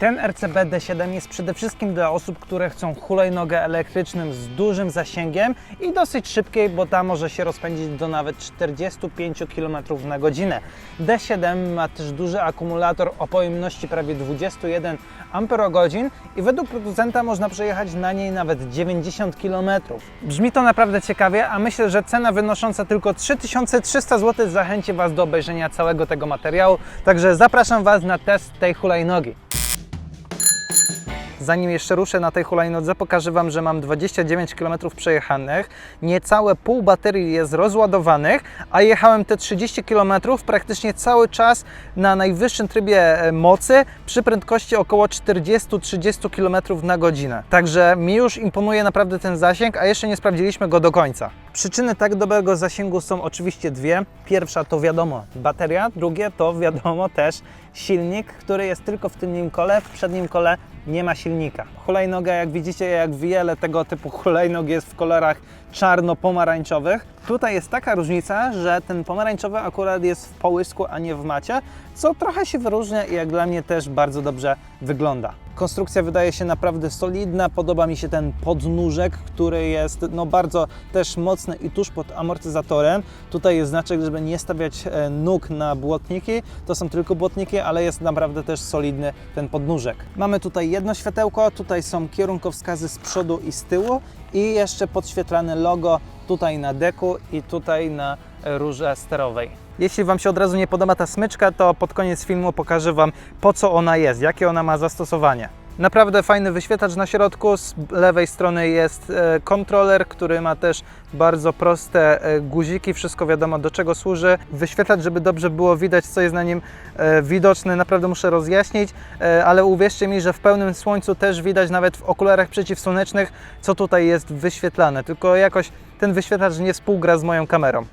Ten RCB D7 jest przede wszystkim dla osób, które chcą hulajnogę elektrycznym z dużym zasięgiem i dosyć szybkiej, bo ta może się rozpędzić do nawet 45 km na godzinę. D7 ma też duży akumulator o pojemności prawie 21 Ah i według producenta można przejechać na niej nawet 90 km. Brzmi to naprawdę ciekawie, a myślę, że cena wynosząca tylko 3300 zł zachęci Was do obejrzenia całego tego materiału, także zapraszam Was na test tej hulajnogi. Zanim jeszcze ruszę na tej hulajnodze, pokażę Wam, że mam 29 km przejechanych, niecałe pół baterii jest rozładowanych, a jechałem te 30 km praktycznie cały czas na najwyższym trybie e, mocy przy prędkości około 40-30 km na godzinę. Także mi już imponuje naprawdę ten zasięg, a jeszcze nie sprawdziliśmy go do końca. Przyczyny tak dobrego zasięgu są oczywiście dwie. Pierwsza to wiadomo bateria, drugie to wiadomo też silnik, który jest tylko w tylnym kole, w przednim kole nie ma silnika. Hulajnoga, jak widzicie, jak wiele tego typu hulajnog jest w kolorach czarno-pomarańczowych. Tutaj jest taka różnica, że ten pomarańczowy akurat jest w połysku, a nie w macie, co trochę się wyróżnia i jak dla mnie też bardzo dobrze wygląda. Konstrukcja wydaje się naprawdę solidna, podoba mi się ten podnóżek, który jest no, bardzo też mocny i tuż pod amortyzatorem. Tutaj jest znaczek, żeby nie stawiać e, nóg na błotniki, to są tylko błotniki, ale jest naprawdę też solidny ten podnóżek. Mamy tutaj jedno światełko, tutaj są kierunkowskazy z przodu i z tyłu i jeszcze podświetlane logo tutaj na deku i tutaj na rurze sterowej. Jeśli Wam się od razu nie podoba ta smyczka, to pod koniec filmu pokażę Wam po co ona jest, jakie ona ma zastosowanie. Naprawdę fajny wyświetlacz na środku, z lewej strony jest e, kontroler, który ma też bardzo proste e, guziki, wszystko wiadomo do czego służy. Wyświetlacz, żeby dobrze było widać co jest na nim e, widoczne, naprawdę muszę rozjaśnić, ale uwierzcie mi, że w pełnym słońcu też widać nawet w okularach przeciwsłonecznych, co tutaj jest wyświetlane, tylko jakoś ten wyświetlacz nie współgra z moją kamerą.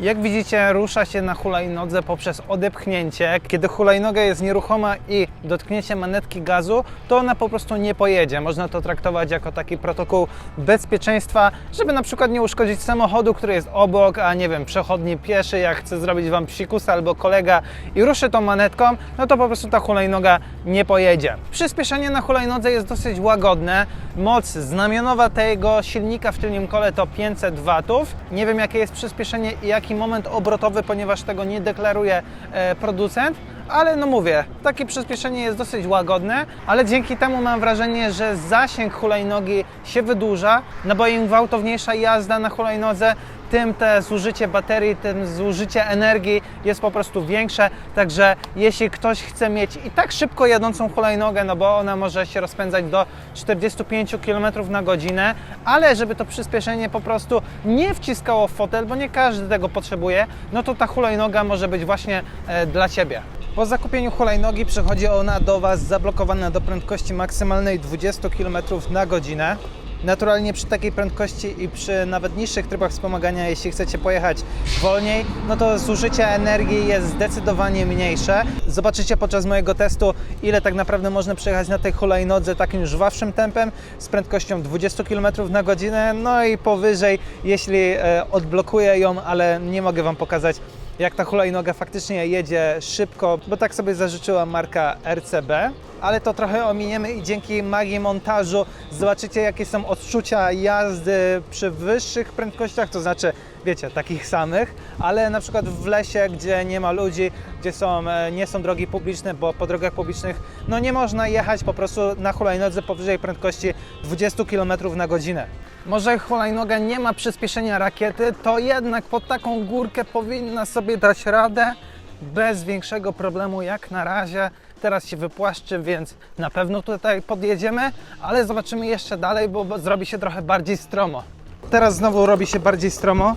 Jak widzicie, rusza się na hulajnodze poprzez odepchnięcie. Kiedy hulajnoga jest nieruchoma i dotkniecie manetki gazu, to ona po prostu nie pojedzie. Można to traktować jako taki protokół bezpieczeństwa, żeby na przykład nie uszkodzić samochodu, który jest obok, a nie wiem, przechodni pieszy, jak chce zrobić Wam psikusa albo kolega i ruszy tą manetką, no to po prostu ta hulajnoga nie pojedzie. Przyspieszenie na hulajnodze jest dosyć łagodne. Moc znamionowa tego silnika w tylnym kole to 500 watów. Nie wiem jakie jest przyspieszenie i jaki moment obrotowy, ponieważ tego nie deklaruje e, producent, ale no mówię, takie przyspieszenie jest dosyć łagodne, ale dzięki temu mam wrażenie, że zasięg hulajnogi się wydłuża, no bo im gwałtowniejsza jazda na hulajnodze, tym te zużycie baterii, tym zużycie energii jest po prostu większe. Także jeśli ktoś chce mieć i tak szybko jadącą hulajnogę, no bo ona może się rozpędzać do 45 km na godzinę, ale żeby to przyspieszenie po prostu nie wciskało w fotel, bo nie każdy tego potrzebuje, no to ta hulajnoga może być właśnie e, dla Ciebie. Po zakupieniu hulajnogi przychodzi ona do Was zablokowana do prędkości maksymalnej 20 km na godzinę. Naturalnie przy takiej prędkości i przy nawet niższych trybach wspomagania, jeśli chcecie pojechać wolniej, no to zużycie energii jest zdecydowanie mniejsze. Zobaczycie podczas mojego testu, ile tak naprawdę można przejechać na tej hulajnodze takim żwawszym tempem z prędkością 20 km na godzinę, no i powyżej, jeśli e, odblokuję ją, ale nie mogę Wam pokazać jak ta hulajnoga faktycznie jedzie szybko, bo tak sobie zażyczyła marka RCB. Ale to trochę ominiemy i dzięki magii montażu zobaczycie, jakie są odczucia jazdy przy wyższych prędkościach, to znaczy, wiecie, takich samych, ale na przykład w lesie, gdzie nie ma ludzi, gdzie są, e, nie są drogi publiczne, bo po drogach publicznych no nie można jechać po prostu na hulajnodze powyżej prędkości 20 km na godzinę. Może hulajnoga nie ma przyspieszenia rakiety, to jednak pod taką górkę powinna sobie dać radę bez większego problemu jak na razie. Teraz się wypłaszczy, więc na pewno tutaj podjedziemy, ale zobaczymy jeszcze dalej, bo bo zrobi się trochę bardziej stromo. Teraz znowu robi się bardziej stromo.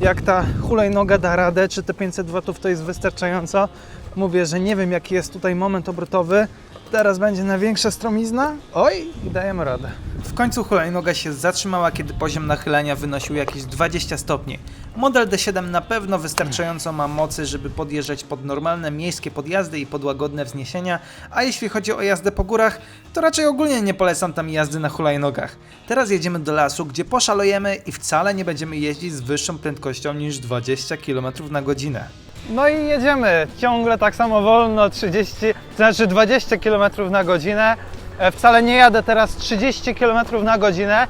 Jak ta hulajnoga da radę, czy te 500 watów to jest wystarczająco. Mówię, że nie wiem jaki jest tutaj moment obrotowy. Teraz będzie największa stromizna. Oj, dajemy radę. W końcu hulajnoga się zatrzymała, kiedy poziom nachylenia wynosił jakieś 20 stopni. Model D7 na pewno wystarczająco ma mocy, żeby podjeżdżać pod normalne miejskie podjazdy i pod łagodne wzniesienia, a jeśli chodzi o jazdę po górach, to raczej ogólnie nie polecam tam jazdy na hulajnogach. Teraz jedziemy do lasu, gdzie poszalejemy i wcale nie będziemy jeździć z wyższą prędkością niż 20 km na godzinę. No i jedziemy ciągle tak samo wolno, 30, to znaczy 20 km na godzinę. E, Wcale nie jadę teraz 30 km na godzinę,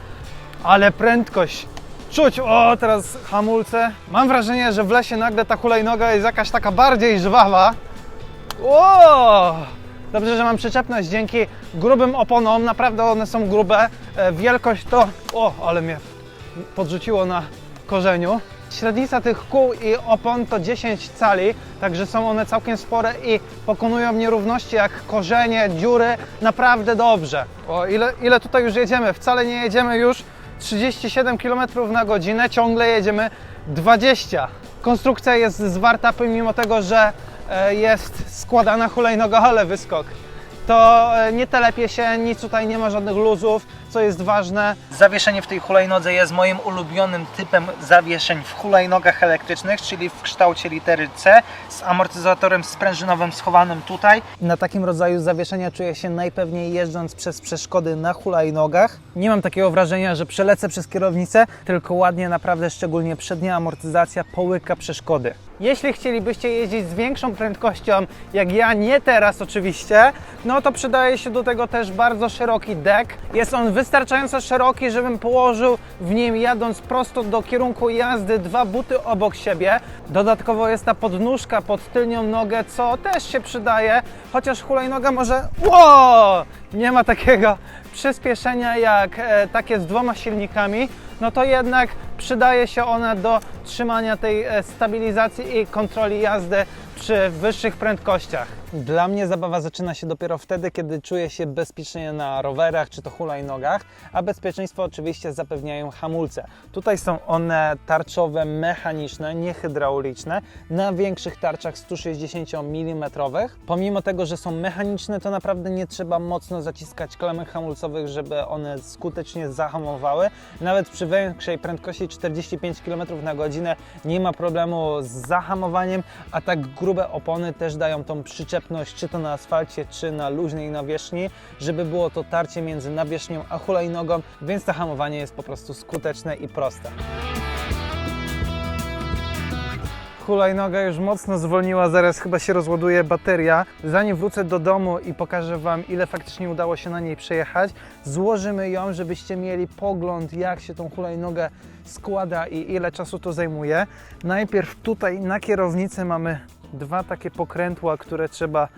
ale prędkość czuć. O, teraz hamulce. Mam wrażenie, że w lesie nagle ta hulajnoga jest jakaś taka bardziej żwawa. O! Dobrze, że mam przyczepność dzięki grubym oponom. Naprawdę one są grube. E, Wielkość to. O, ale mnie podrzuciło na korzeniu. Średnica tych kół i opon to 10 cali, także są one całkiem spore i pokonują nierówności jak korzenie, dziury naprawdę dobrze. O, ile, ile tutaj już jedziemy? Wcale nie jedziemy już 37 km na godzinę, ciągle jedziemy 20. Konstrukcja jest zwarta pomimo tego, że e, jest składana hulajnoga, ale wyskok to e, nie telepie się, nic tutaj nie ma żadnych luzów, co jest ważne. Zawieszenie w tej hulajnodze jest moim ulubionym typem zawieszeń w hulajnogach elektrycznych, czyli w kształcie litery C z amortyzatorem sprężynowym schowanym tutaj. Na takim rodzaju zawieszenia czuję się najpewniej jeżdżąc przez przeszkody na hulajnogach. Nie mam takiego wrażenia, że przelecę przez kierownicę, tylko ładnie naprawdę, szczególnie przednia amortyzacja połyka przeszkody. Jeśli chcielibyście jeździć z większą prędkością, jak ja, nie teraz oczywiście, no to przydaje się do tego też bardzo szeroki dek. Jest on wystarczająco szeroki, żebym położył w nim jadąc prosto do kierunku jazdy dwa buty obok siebie. Dodatkowo jest ta podnóżka pod tylnią nogę, co też się przydaje, chociaż hulajnoga może... Ło! Nie ma takiego przyspieszenia jak e, takie z dwoma silnikami, no to jednak przydaje się ona do trzymania tej e, stabilizacji i kontroli jazdy przy wyższych prędkościach. Dla mnie zabawa zaczyna się dopiero wtedy, kiedy czuję się bezpiecznie na rowerach czy to hulajnogach, a bezpieczeństwo oczywiście zapewniają hamulce. Tutaj są one tarczowe, mechaniczne, nie hydrauliczne, na większych tarczach 160 mm. Pomimo tego, że są mechaniczne, to naprawdę nie trzeba mocno zaciskać klamek hamulcowych, żeby one skutecznie zahamowały. Nawet przy większej prędkości 45 km na godzinę nie ma problemu z zahamowaniem, a tak grube opony też dają tą przyczepność, czy to na asfalcie, czy na luźnej nawierzchni, żeby było to tarcie między nawierzchnią a hulajnogą, więc to hamowanie jest po prostu skuteczne i proste. Hulajnoga już mocno zwolniła, zaraz chyba się rozładuje bateria. Zanim wrócę do domu i pokażę Wam, ile faktycznie udało się na niej przejechać, złożymy ją, żebyście mieli pogląd, jak się tą hulajnogę składa i ile czasu to zajmuje. Najpierw tutaj na kierownicy mamy dwa takie pokrętła, które trzeba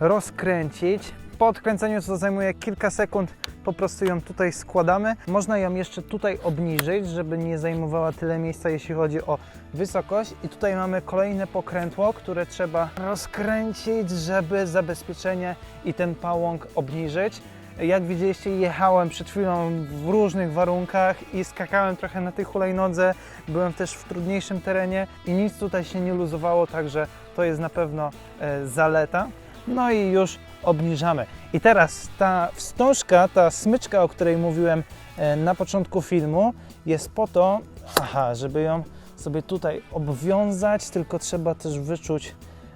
rozkręcić. Po odkręceniu to zajmuje kilka sekund, po prostu ją tutaj składamy. Można ją jeszcze tutaj obniżyć, żeby nie zajmowała tyle miejsca, jeśli chodzi o wysokość. I tutaj mamy kolejne pokrętło, które trzeba rozkręcić, żeby zabezpieczenie i ten pałąk obniżyć. Jak widzieliście, jechałem przed chwilą w różnych warunkach i skakałem trochę na tej hulajnodze. Byłem też w trudniejszym terenie i nic tutaj się nie luzowało, także to jest na pewno e, zaleta. No i już obniżamy. I teraz ta wstążka, ta smyczka, o której mówiłem e, na początku filmu, jest po to, aha, żeby ją sobie tutaj obwiązać, tylko trzeba też wyczuć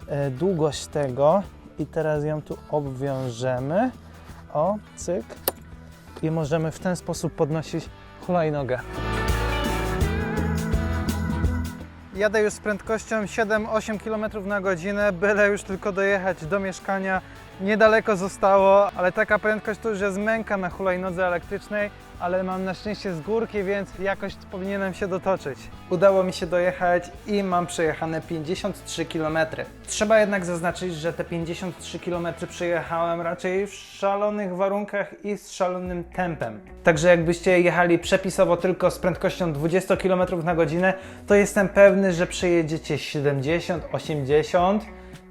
e, długość tego i teraz ją tu obwiążemy. O, cyk. I możemy w ten sposób podnosić hulajnogę. Jadę już z prędkością 7-8 km na godzinę, byle już tylko dojechać do mieszkania. Niedaleko zostało, ale taka prędkość to już jest męka na hulajnodze elektrycznej, ale mam na szczęście z górki, więc jakoś powinienem się dotoczyć. Udało mi się dojechać i mam przejechane 53 km. Trzeba jednak zaznaczyć, że te 53 km przejechałem raczej w szalonych warunkach i z szalonym tempem. Także jakbyście jechali przepisowo tylko z prędkością 20 km na godzinę, to jestem pewny, że przejedziecie 70, 80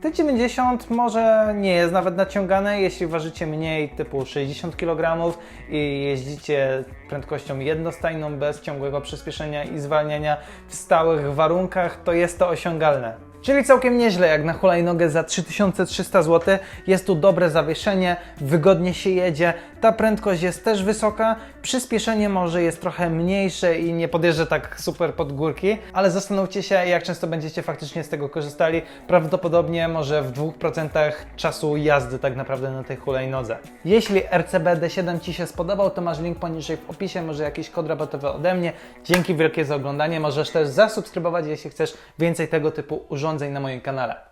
te 90 może nie jest nawet naciągane, jeśli ważycie mniej, typu 60 kg i jeździcie prędkością jednostajną bez ciągłego przyspieszenia i zwalniania w stałych warunkach, to jest to osiągalne. Czyli całkiem nieźle jak na hulajnogę za 3300 zł. Jest tu dobre zawieszenie, wygodnie się jedzie, ta prędkość jest też wysoka, przyspieszenie może jest trochę mniejsze i nie podjeżdża tak super pod górki, ale zastanówcie się jak często będziecie faktycznie z tego korzystali. Prawdopodobnie może w 2% czasu jazdy tak naprawdę na tej hulajnodze. Jeśli RCB D7 Ci się spodobał, to masz link poniżej w opisie, może jakiś kod rabatowy ode mnie. Dzięki wielkie za oglądanie, możesz też zasubskrybować, jeśli chcesz więcej tego typu urządzeń urządzeń na moim kanale.